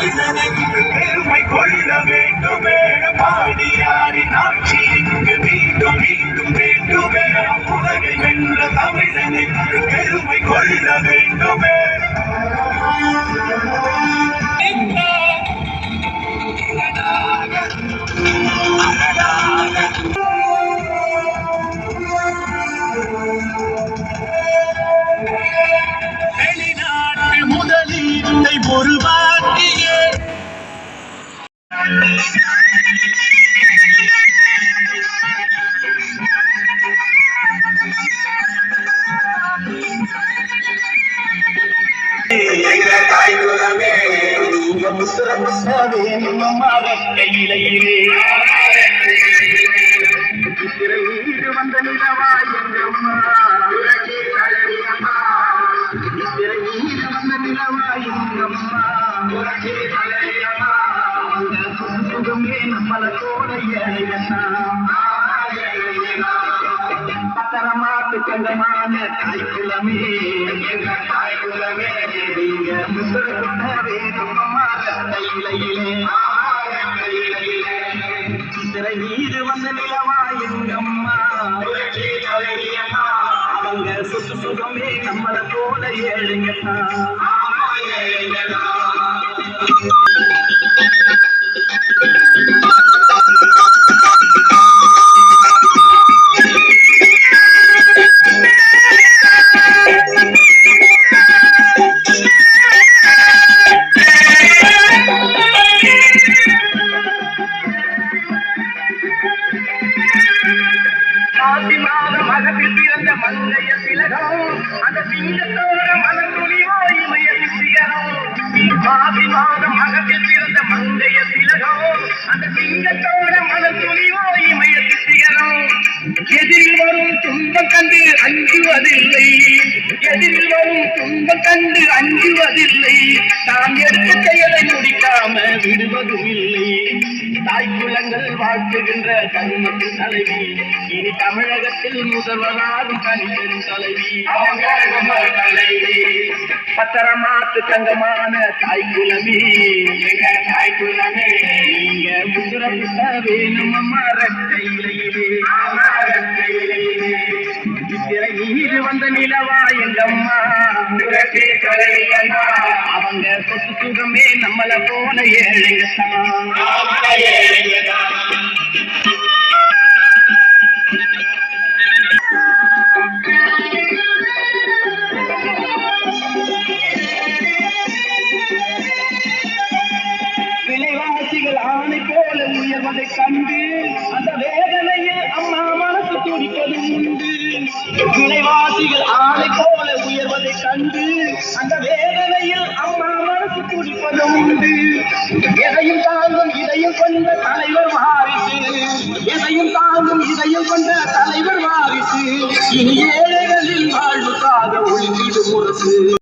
தமிழன் என்று பெருமை கொள்ள வேண்டுமே பாடியாரின் ஆட்சி இங்கு மீண்டும் மீண்டும் வேண்டுமே உலகை வென்ற தமிழன் என்று பெருமை கொள்ள வேண்டுமே வெளிநாட்டு எங்க தாய் குலமே தலையம்மா சுகமே நம்மள கண்டமான தாய்க்குலமே எங்க தாய்க்குலமே நீங்க முத்திரவே நம்மமாக கையிலையிலே வந்த நிலவா எங்கம்மா அவங்க சுத்து சுகமே நம்மள போல ஏழுங்கத்தான் ஆசி மாத அகத்தில் பிறந்த மங்கைய திலகம் அந்த சிங்கத்தோட மனத்துணிவோ இமய சிகரம் ஆசி மாத அகத்தில் பிறந்த மங்கைய திலகம் அந்த சிங்கத்தோட மனத்துணிவோ இமய சிகரம் எதிரில் வரும் துன்பம் கண்டு அஞ்சுவதில்லை. எதிரில் வரும் துன்பம் கண்டு அஞ்சுவதில்லை. நாம் எடுத்த செயலை முடி முடிக்காம விடுவதும் இல்லை. தாய்க்குளங்கள் வாழ்த்துகின்ற கருமத்தின் தலைவி. இனி தமிழகத்தில் முதல்வராகும் கணிதன் தலைவி. தலைவி. பத்திரமாத்து தங்கமான தாய்க்குலமே. எங்க தாய்க்குலமே? நீங்க முதுரப்பிட்ட வேணும் அம்மா ரக்கையிலே இத்திரை நீர் வந்த நிலவா எங்கம்மா? அவங்க சொத்து சுகமே நம்மள ஏழைங்க விலைவாசிகள் ஆணை போல உயர்வதை கண்டு அந்த வேதனையில் அம்மா மனசு துடிப்பதும் உண்டு விலைவாசிகள் கொண்டு எதையும் தாங்கும் இதையும் கொண்ட தலைவர் வாரிசு. எதையும் தாங்கும் இதையும் கொண்ட தலைவர் வாரிசு. இனி ஏழைகளில் வாழ்வுக்காக ஒளிந்திடும் முரசு